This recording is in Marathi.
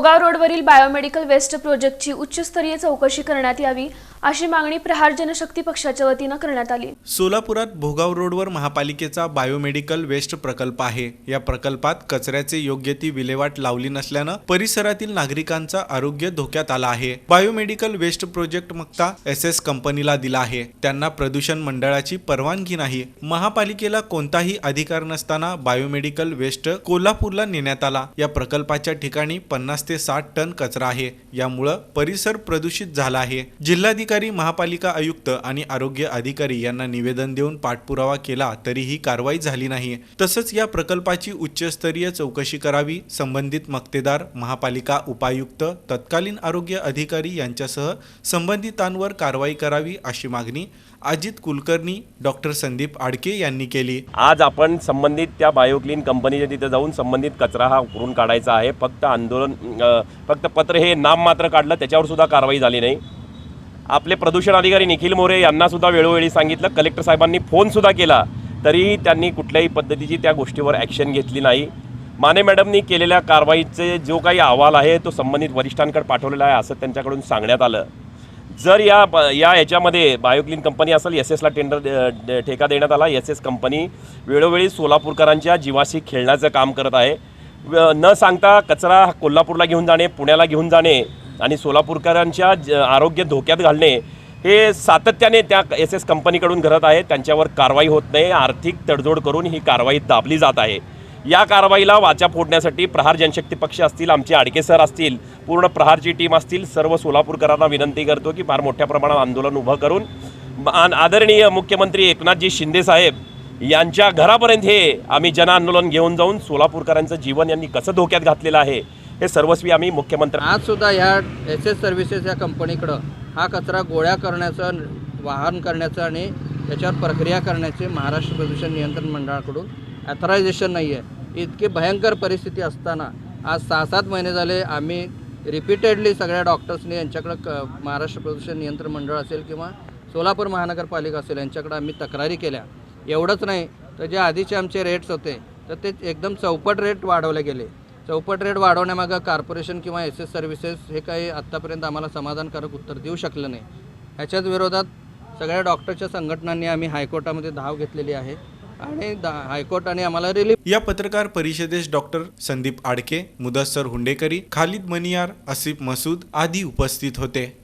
भोगाव रोडवरील बायोमेडिकल वेस्ट प्रोजेक्टची उच्चस्तरीय चौकशी करण्यात यावी अशी मागणी प्रहार जनशक्ती पक्षाच्या वतीनं करण्यात आली. सोलापुरात भोगाव रोडवर महापालिकेचा बायोमेडिकल वेस्ट प्रकल्प आहे. या प्रकल्पात कचऱ्याचे योग्य ती विल्हेवाट लावली नसल्यानं परिसरातील नागरिकांचा आरोग्य धोक्यात आला आहे. बायोमेडिकल वेस्ट प्रोजेक्ट मक्ता एस एस कंपनीला दिला आहे. त्यांना प्रदूषण मंडळाची परवानगी नाही. महापालिकेला कोणताही अधिकार नसताना बायोमेडिकल वेस्ट कोल्हापूरला नेण्यात आला. या प्रकल्पाच्या ठिकाणी पन्नास ते साठ टन कचरा आहे. यामुळं परिसर प्रदूषित झाला आहे. जिल्हाधिकारी महापालिका आयुक्त आणि आरोग्य अधिकारी यांना निवेदन देऊन पाठपुरावा केला तरीही कारवाई झाली नाही. तसंच या प्रकल्पाची उच्चस्तरीय चौकशी करावी संबंधित मक्तेदार महापालिका उपायुक्त तत्कालीन आरोग्य अधिकारी यांच्यासह संबंधितांवर कारवाई करावी अशी मागणी अजित कुलकर्णी डॉक्टर संदीप आडके यांनी केली. आज आपण संबंधित त्या बायोक्लीन कंपनीच्या तिथे जाऊन संबंधित कचरा हा उकरून काढायचा आहे. फक्त आंदोलन फक्त पत्र हे नाम मात्र काढलं त्याच्यावर सुद्धा कारवाई झाली नाही. आपले प्रदूषण अधिकारी निखिल मोरे यांना सुद्धा वेळोवेळी सांगितलं कलेक्टर साहेबांनी फोनसुद्धा केला तरीही त्यांनी कुठल्याही पद्धतीची त्या गोष्टीवर ॲक्शन घेतली नाही. माने मॅडमनी केलेल्या कारवाईचे जो काही अहवाल आहे तो संबंधित वरिष्ठांकडे पाठवलेला आहे असं त्यांच्याकडून सांगण्यात आलं. जर या ब- या याच्यामध्ये बायोक्लीन कंपनी असेल एस एसला टेंडर दे- ठेका देण्यात आला एस एस कंपनी वेळोवेळी सोलापूरकरांच्या जीवाशी खेळण्याचं काम करत आहे. व- न सांगता कचरा कोल्हापूरला घेऊन जाणे पुण्याला घेऊन जाणे आणि सोलापूरकरांच्या ज- आरोग्य धोक्यात घालणे हे सातत्याने त्या एस एस कंपनीकडून घडत आहे. त्यांच्यावर कारवाई होत नाही. आर्थिक तडजोड करून ही कारवाई दाबली जात आहे. या कारवाईला वाचा फोडण्यासाठी प्रहार जनशक्ती पक्ष असतील आमचे आडके सर असतील पूर्ण प्रहारची टीम असतील सर्व सोलापूरकरांना विनंती करतो की फार मोठ्या प्रमाणात आंदोलन उभं करून आदरणीय मुख्यमंत्री एकनाथजी शिंदे साहेब यांच्या घरापर्यंत हे आम्ही जनआंदोलन घेऊन जाऊन सोलापूरकरांचं जीवन यांनी कसं धोक्यात घातलेलं आहे हे सर्वस्वी आम्ही मुख्यमंत्री आज सुद्धा ह्या एस एस सर्व्हिसेस या कंपनीकडं हा कचरा गोळ्या करण्याचं वाहन करण्याचं आणि त्याच्यावर प्रक्रिया करण्याचे महाराष्ट्र प्रदूषण नियंत्रण मंडळाकडून ॲथरायझेशन नाही आहे इतकी भयंकर परिस्थिती असताना आज सहा सात महिने झाले आम्ही रिपीटेडली सगळ्या डॉक्टर्सनी यांच्याकडं क महाराष्ट्र प्रदूषण नियंत्रण मंडळ असेल किंवा सोलापूर महानगरपालिका असेल यांच्याकडं आम्ही तक्रारी केल्या. एवढंच नाही तर जे आधीचे आमचे रेट्स होते तर ते एकदम चौपट रेट वाढवले गेले. चौपट रेट वाढवण्यामागं कॉर्पोरेशन किंवा एस एस सर्व्हिसेस हे काही आत्तापर्यंत आम्हाला समाधानकारक उत्तर देऊ शकलं नाही. ह्याच्याच विरोधात सगळ्या डॉक्टरच्या संघटनांनी आम्ही हायकोर्टामध्ये धाव घेतलेली आहे. आणि हायकोर्टाने आम्हाला रिलीफ. या पत्रकार परिषदेस डॉक्टर संदीप आडके मुदस्सर हुंडेकरी खालिद मनियार आसिफ मसूद आदी उपस्थित होते.